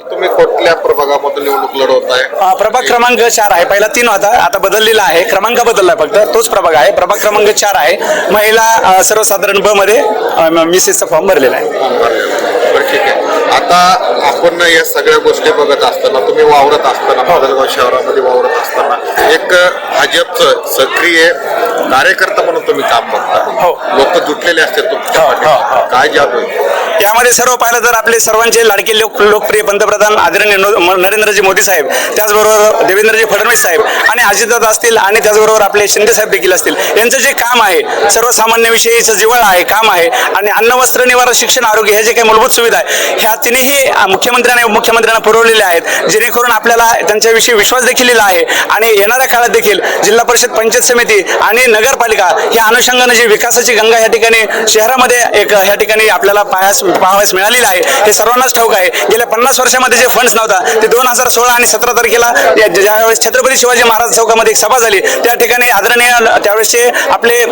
तुम्ही कुठल्या प्रभागामधून निवडणूक लढवत आहे? अ, प्रभाग क्रमांक चार आहे. पहिला तीन होता आता बदललेला आहे. क्रमांक बदलला फक्त. तोच प्रभाग आहे. प्रभाग क्रमांक चार आहे. महिला अ, सर्वसाधारण ब मध्ये अ, म- मिसेसचा फॉर्म भरलेला आहे. बरं ठीक आहे. आता आपण या सगळ्या गोष्टी बघत असताना तुम्ही वावरत असताना माजलगाव शहरामध्ये वावरत असताना एक भाजपचं सक्रिय कार्यकर्ता म्हणून तुम्ही काम बघता हो. लोक जुटलेले असतात तुमच्या हो. हो, हो. काय जादू? यामध्ये सर्व पाहिलं तर आपले सर्वांचे लाडके लोक लोकप्रिय पंतप्रधान आदरणीय नरेंद्रजी मोदी साहेब त्याचबरोबर देवेंद्रजी फडणवीस साहेब आणि अजितदादा असतील आणि त्याचबरोबर आपले शिंदे साहेब देखील असतील यांचं जे काम आहे सर्वसामान्यविषयीचं जिव्हाळा आहे काम आहे आणि अन्न वस्त्र निवारा शिक्षण आरोग्य हे जे काही मूलभूत सुविधा आहे ह्या तिन्ही मुख्यमंत्र्यांनी उपमुख्यमंत्र्यांना पुरवलेल्या आहेत जेणेकरून आपल्याला त्यांच्याविषयी विश्वास देखील आहे आणि येणाऱ्या काळात देखील जिल्हा परिषद पंचायत समिती आणि नगरपालिका या अनुषंगाने जी विकासाची गंगा या ठिकाणी शहरामध्ये एक ह्या ठिकाणी आपल्याला पाहायस पाहावयास मिळालेलं आहे हे सर्वांनाच ठाऊक आहे. गेल्या पन्नास वर्षामध्ये जे फंड्स नव्हता ते दोन हजार सोळा आणि सतरा तारखेला या- ज्यावेळेस छत्रपती शिवाजी महाराज चौकामध्ये एक सभा झाली त्या ठिकाणी आदरणीय त्यावेळेसचे आपले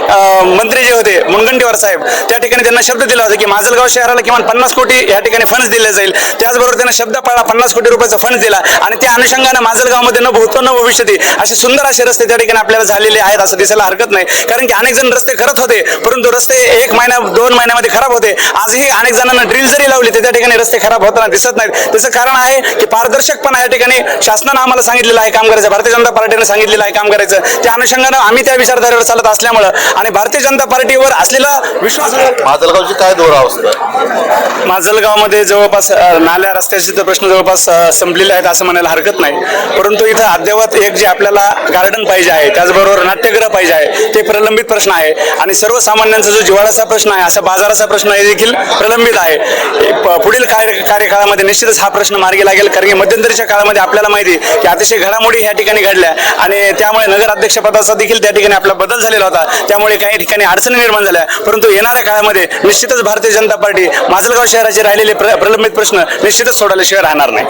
मंत्री जे होते मुनगंटीवार साहेब त्या ठिकाणी त्यांना शब्द दिला होता की माजलगाव शहराला किमान पन्नास कोटी या ठिकाणी फंड्स दिले जाईल. त्याचबरोबर त्यांना शब्द पाळला पन्नास कोटी रुपयाचा फंड दिला आणि त्या अनुषंगाने माजलगावमध्ये न भूतो न भविष्यती असे सुंदर असे रस्ते त्या ठिकाणी आपल्याला झालेले आहेत असं दिसायला हरकत नाही. कारण की अनेक जण रस्ते करत होते परंतु रस्ते एक महिना दोन महिन्यामध्ये खराब होते. आजही अनेक जणांना ड्रिल जरी लावली तर त्या ठिकाणी रस्ते खराब होताना दिसत नाहीत. त्याचं कारण आहे की पारदर्शकपणा या ठिकाणी शासनानं आम्हाला सांगितलेलं आहे काम करायचं भारतीय जनता पार्टीने सांगितलेलं आहे काम करायचं. त्या अनुषंगानं आम्ही त्या विचारधारेवर चालत असल्यामुळं आणि भारतीय जनता पार्टीवर असलेला विश्वास माजलगावची काय दुरावस्था माजलगावमध्ये जवळपास अ, नाल्या रस्त्याचे तर प्रश्न जवळपास अ, संपलेले आहेत असं म्हणायला हरकत नाही. परंतु इथं अद्ययावत एक जे आपल्याला गार्डन पाहिजे आहे त्याचबरोबर नाट्यगृह पाहिजे आहे ते प्रलंबित प्रश्न आहे. आणि सर्वसामान्यांचा जो जिव्हाळ्याचा प्रश्न आहे असा बाजाराचा प्रश्न हे देखील प्रलंबित आहे. प- पुढील कार्य कार्यकाळामध्ये निश्चितच हा प्रश्न मार्गी लागेल कारण की मध्यंतरीच्या काळामध्ये आपल्याला माहिती आहे की अतिशय घडामोडी ह्या ठिकाणी घडल्या. आणि त्यामुळे नगर अध्यक्षपदाचा देखील त्या ठिकाणी आपला बदल झालेला होता. त्यामुळे काही ठिकाणी अडचणी निर्माण झाल्या. परंतु येणाऱ्या काळामध्ये निश्चितच भारतीय जनता पार्टी माजलगाव शहराचे राहिलेले प्र- प्रलंबित प्रश्न निश्चितच सोडवल्याशिवाय राहणार नाही.